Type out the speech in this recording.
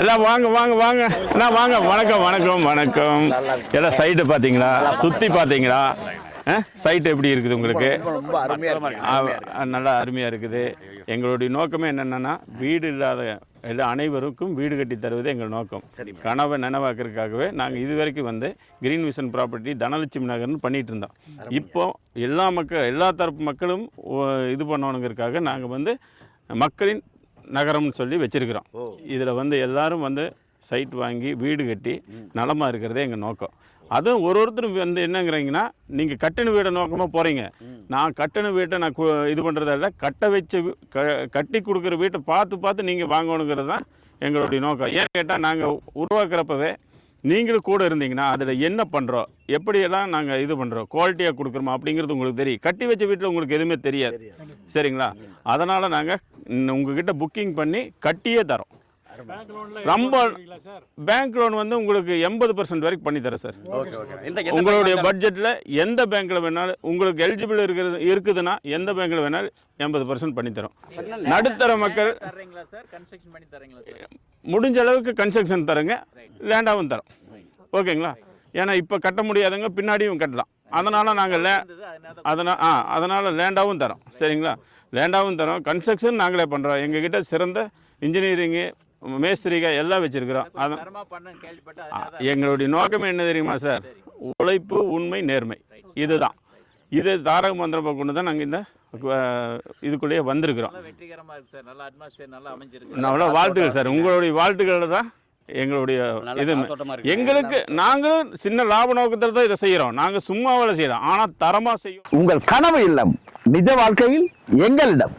எல்லாம் வாங்க வாங்க வாங்க. எல்லாம் வாங்க. வணக்கம் வணக்கம் வணக்கம். எல்லாம் சைட்டு பார்த்தீங்களா? சுற்றி பார்த்தீங்களா? சைட் எப்படி இருக்குது உங்களுக்கு? ரொம்ப அருமையா இருக்கு. ஆ, நல்லா அருமையாக இருக்குது. எங்களுடைய நோக்கமே என்னென்னா வீடு இல்லாத எல்லா அனைவருக்கும் வீடு கட்டி தருவது எங்கள் நோக்கம். கனவை நனவாக்குறதுக்காகவே நாங்கள் இது வரைக்கும் வந்து கிரீன் விஷன் ப்ராப்பர்ட்டி தனலட்சுமி நகர்னு பண்ணிட்டு இருந்தோம். இப்போ எல்லா மக்கள் எல்லா தரப்பு மக்களும் ஓ, இது பண்ணணுங்கிறதுக்காக நாங்கள் வந்து மக்களின் நகரம்னு சொல்லி வச்சிருக்கிறோம். இதில் வந்து எல்லாரும் வந்து சைட் வாங்கி வீடு கட்டி நலமாக இருக்கிறதே எங்கள் நோக்கம். அதுவும் ஒரு ஒருத்தரும் வந்து என்னங்கிறீங்கன்னா நீங்கள் கட்டின வீடை நோக்கமாக போகிறீங்க நான் கட்டின வீட்டை நான் இது பண்ணுறதில்ல கட்ட வச்ச கட்டி கொடுக்குற வீட்டை பார்த்து பார்த்து நீங்கள் வாங்கணுங்கிறது தான் எங்களுடைய நோக்கம். ஏன் கேட்டால் நாங்கள் உருவாக்குறப்பவே நீங்களும் கூட இருந்தீங்கன்னா அதில் என்ன பண்ணுறோம் எப்படியெல்லாம் நாங்கள் இது பண்ணுறோம் குவாலிட்டியாக கொடுக்குறோமா அப்படிங்கிறது உங்களுக்கு தெரியும். கட்டி வச்ச வீட்டில் உங்களுக்கு எதுவுமே தெரியாது. சரிங்களா? அதனால் நாங்கள் உங்ககிட்ட புக்கிங் பண்ணி கட்டியே தரோம். ரொம்ப பேங்க் லோன் வந்து உங்களுக்கு எண்பது பர்சன்ட் வரைக்கும் பண்ணி தரேன் சார் உங்களுடைய பட்ஜெட்டில் எந்த பேங்க்கில் வேணாலும் உங்களுக்கு எலிஜிபிள் இருக்கிறது இருக்குதுன்னா எந்த பேங்க்கில் வேணாலும் எண்பது பர்சன்ட் பண்ணி தரோம் நடுத்தர மக்கள் முடிஞ்ச அளவுக்கு கன்ஸ்ட்ரக்ஷன் தரங்க லேண்டாகவும் தரோம். ஓகேங்களா? ஏன்னா இப்போ கட்ட முடியாதவங்க பின்னாடியும் கட்டலாம். அதனால் நாங்கள் லே அதனால் ஆ அதனால் லேண்டாகவும் தரோம். சரிங்களா? லேண்டாகவும் தரோம். கன்ஸ்ட்ரக்ஷன் நாங்களே பண்ணுறோம் எங்ககிட்ட சிறந்த இன்ஜினியரிங்கு மேஸ்திரிக எல்லாம் வச்சுருக்கிறோம். அதான் தரமா பண்ண கேள்விப்பட்டு அதனால தான் எங்களுடைய நோக்கம் என்ன தெரியுமா சார். உழைப்பு உண்மை நேர்மை. இதுதான். இது தாரக மந்திரத்தை கொண்டு தான் நாங்கள் இந்த இதுக்குள்ளேயே வந்திருக்கிறோம். நல்லா வெற்றிகரமா இருக்கு சார் நல்ல அட்மாஸ்பியர் நல்லா அமைஞ்சிருக்கு. நல்லா வாழ்த்துக்கள் சார் உங்களுடைய வாழ்த்துக்கள் தான் எங்களுடைய இது எங்களுக்கு நாங்களும் சின்ன லாப நோக்கத்தில் தான் இதை செய்கிறோம் நாங்கள் சும்மாவில் செய்கிறோம் ஆனால் தரமாக செய்யும். உங்கள் கனவு இல்லம். நிஜ வாழ்க்கையில் எங்களிடம்.